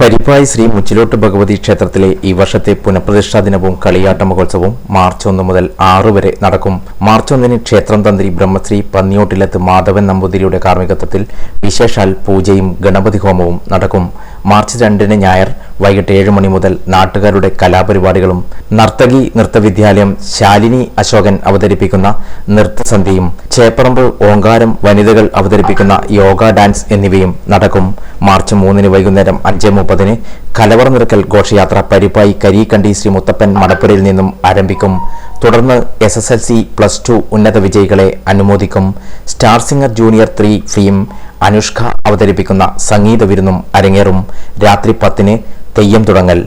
പരിപ്പായി ശ്രീ മുച്ചിലോട്ട് ഭഗവതി ക്ഷേത്രത്തിലെ ഈ വർഷത്തെ പുനഃപ്രതിഷ്ഠാ ദിനവും കളിയാട്ട മഹോത്സവവും മാർച്ച് ഒന്ന് മുതൽ ആറ് വരെ നടക്കും. മാർച്ച് ഒന്നിന് ക്ഷേത്രം തന്ത്രി ബ്രഹ്മശ്രീ പന്നിയോട്ടിലത്ത് മാധവൻ നമ്പൂതിരിയുടെ കാർമ്മികത്വത്തിൽ വിശേഷാൽ പൂജയും ഗണപതി ഹോമവും നടക്കും. മാർച്ച് രണ്ടിന് ഞായർ വൈകിട്ട് ഏഴ് മണി മുതൽ നാട്ടുകാരുടെ കലാപരിപാടികളും നർത്തകി നൃത്തവിദ്യാലയം ശാലിനി അശോകൻ അവതരിപ്പിക്കുന്ന നൃത്തസന്ധ്യയും ചേപ്പറമ്പ് ഓങ്കാരം വനിതകൾ അവതരിപ്പിക്കുന്ന യോഗ ഡാൻസ് എന്നിവയും നടക്കും. മാർച്ച് മൂന്നിന് വൈകുന്നേരം അഞ്ച് മുപ്പതിന് കലവറ നിറക്കൽ ഘോഷയാത്ര പരിപ്പായി കരീക്കണ്ടി ശ്രീ മുത്തപ്പൻ മടപ്പുരയിൽ നിന്നും ആരംഭിക്കും. തുടർന്ന് S S L C plus two ഉന്നത വിജയികളെ അനുമോദിക്കും. Star singer junior three film Anushka അവതരിപ്പിക്കുന്ന സംഗീത വിരുന്നും അരങ്ങേറും. രാത്രി പത്തിന് തെയ്യം തുടങ്ങൽ.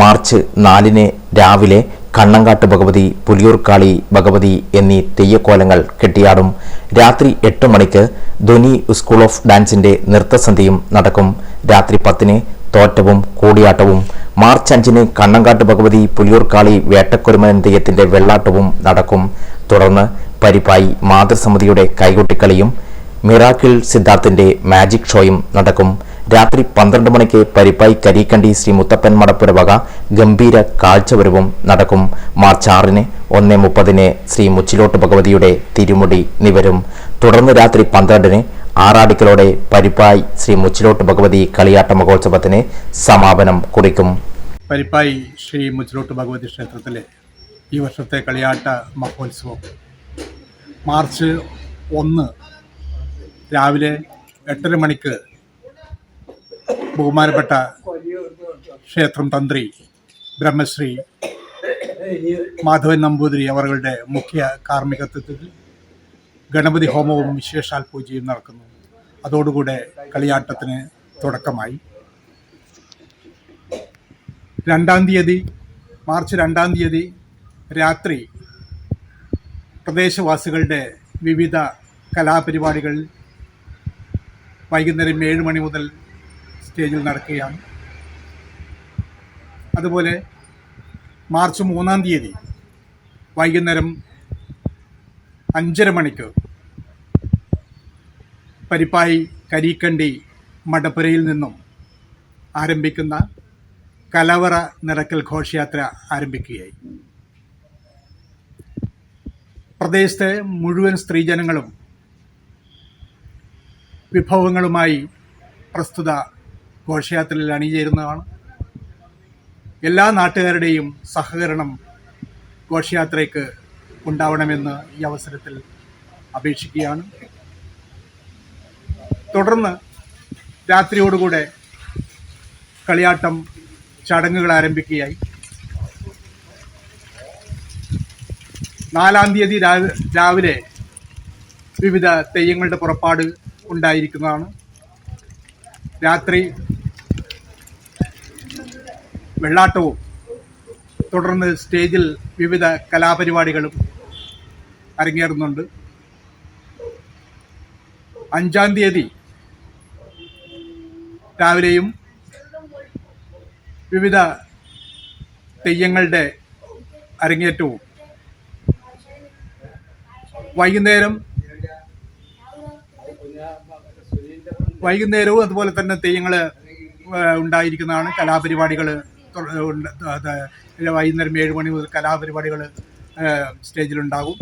മാർച്ച് നാലിന് രാവിലെ കണ്ണങ്കാട്ട് ഭഗവതി പുലിയൂർക്കാളി ഭഗവതി എന്നീ തെയ്യക്കോലങ്ങൾ കെട്ടിയാടും. രാത്രി എട്ട് മണിക്ക് ധ്വനി സ്കൂൾ ഓഫ് ഡാൻസിന്റെ നൃത്തസന്ധ്യയും നടക്കും. രാത്രി പത്തിന് തോറ്റവും കൂടിയാട്ടവും. മാർച്ച് അഞ്ചിന് കണ്ണങ്കാട്ട് ഭഗവതി പുലിയൂർക്കാളി വേട്ടക്കൊരുമനൻ തെയ്യത്തിന്റെ വെള്ളാട്ടവും നടക്കും. തുടർന്ന് പരിപ്പായി മാതൃസമിതിയുടെ കൈകൊട്ടിക്കളിയും മിറാക്കിൾ സിദ്ധാർത്ഥിന്റെ മാജിക് ഷോയും നടക്കും. രാത്രി പന്ത്രണ്ട് മണിക്ക് പരിപ്പായി കരീക്കണ്ടി ശ്രീ മുത്തപ്പൻ മടപ്പുര വക ഗംഭീര കാഴ്ചവരവും നടക്കും. മാർച്ച് ആറിന് ഒന്ന് മുപ്പതിന് ശ്രീ മുച്ചിലോട്ട് ഭഗവതിയുടെ തിരുമുടി നിവരും. തുടർന്ന് രാത്രി പന്ത്രണ്ടിന് ആറാടിക്കലോടെ പരിപ്പായി ശ്രീ മുച്ചിലോട്ട് ഭഗവതി കളിയാട്ട മഹോത്സവത്തിന് സമാപനം കുറിക്കും. പരിപ്പായി ശ്രീ മുച്ചിലോട്ട് ഭഗവതി ക്ഷേത്രത്തിലെ ഈ വർഷത്തെ കളിയാട്ട മഹോത്സവം. മാർച്ച് ഒന്ന് രാവിലെ എട്ടര മണിക്ക് ബഹുമാനപ്പെട്ട ക്ഷേത്രം തന്ത്രി ബ്രഹ്മശ്രീ മാധവൻ നമ്പൂതിരി അവരുടെ മുഖ്യ കാർമ്മികത്വത്തിൽ ഗണപതി ഹോമവും വിശേഷാൽ പൂജയും നടക്കുന്നു. അതോടുകൂടെ കളിയാട്ടത്തിന് തുടക്കമായി. രണ്ടാം തീയതി മാർച്ച് രണ്ടാം തീയതി രാത്രി പ്രദേശവാസികളുടെ വിവിധ കലാപരിപാടികൾ വൈകുന്നേരം ഏഴ് മണി മുതൽ സ്റ്റേജിൽ നടക്കുകയാണ്. അതുപോലെ മാർച്ച് മൂന്നാം തീയതി വൈകുന്നേരം അഞ്ചര മണിക്ക് പരിപ്പായി കരീക്കണ്ടി മടപ്പുരയിൽ നിന്നും ആരംഭിക്കുന്ന കലവറ നിറക്കൽ ഘോഷയാത്ര ആരംഭിക്കുകയായി. പ്രദേശത്തെ മുഴുവൻ സ്ത്രീജനങ്ങളും വിഭവങ്ങളുമായി പ്രസ്തുത ഘോഷയാത്രയിൽ അണിചേരുന്നതാണ്. എല്ലാ നാട്ടുകാരുടെയും സഹകരണം ഘോഷയാത്രയ്ക്ക് ഉണ്ടാവണമെന്ന് ഈ അവസരത്തിൽ അപേക്ഷിക്കുകയാണ്. തുടർന്ന് രാത്രിയോടുകൂടെ കളിയാട്ടം ചടങ്ങുകൾ ആരംഭിക്കുകയായി. നാലാം തീയതി രാവിലെ വിവിധ തെയ്യങ്ങളുടെ പുറപ്പാട് ഉണ്ടായിരിക്കുന്നതാണ്. രാത്രി വെള്ളാട്ടവും തുടർന്ന് സ്റ്റേജിൽ വിവിധ കലാപരിപാടികളും അരങ്ങേറുന്നുണ്ട്. അഞ്ചാം തീയതി രാവിലെയും വിവിധ തെയ്യങ്ങളുടെ അരങ്ങേറ്റവും വൈകുന്നേരം വൈകുന്നേരവും അതുപോലെ തന്നെ തെയ്യങ്ങൾ ഉണ്ടായിരിക്കുന്നതാണ്. കലാപരിപാടികൾ വൈകുന്നേരം ഏഴ് മണി മുതൽ കലാപരിപാടികൾ സ്റ്റേജിലുണ്ടാകും.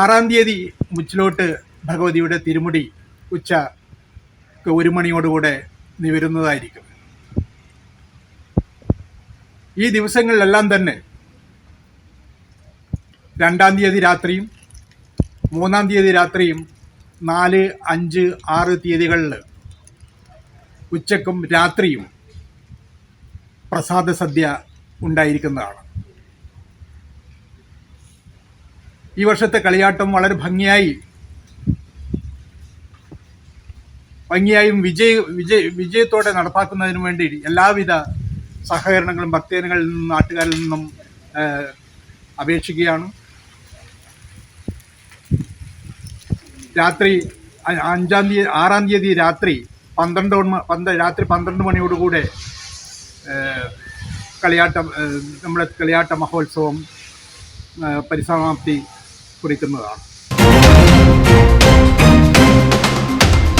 ആറാം തീയതി മുച്ചിലോട്ട് ഭഗവതിയുടെ തിരുമുടി ഉച്ച ഒരു മണിയോടുകൂടെ നിവരുന്നതായിരിക്കും ഈ ദിവസങ്ങളിലെല്ലാം തന്നെ രണ്ടാം തീയതി രാത്രിയും മൂന്നാം തീയതി രാത്രിയും നാല് അഞ്ച് ആറ് തീയതികളിൽ ഉച്ചക്കും രാത്രിയും പ്രസാദ സദ്യ ഉണ്ടായിരിക്കുന്നതാണ്. ഈ വർഷത്തെ കളിയാട്ടം വളരെ ഭംഗിയായി ഭംഗിയായും വിജയ വിജയ വിജയത്തോടെ നടപ്പാക്കുന്നതിന് വേണ്ടി എല്ലാവിധ സഹകരണങ്ങളും ഭക്തജനങ്ങളിൽ നിന്നും നാട്ടുകാരിൽ നിന്നും അപേക്ഷിക്കുകയാണ്. രാത്രി അഞ്ചാം തീയതി ആറാം തീയതി രാത്രി പന്ത്രണ്ട് പന്ത്ര പന്ത രാത്രി പന്ത്രണ്ട് മണിയോടുകൂടെ കളിയാട്ടം നമ്മുടെ കളിയാട്ട മഹോത്സവം പരിസമാപ്തി കുറിക്കുന്നതാണ്.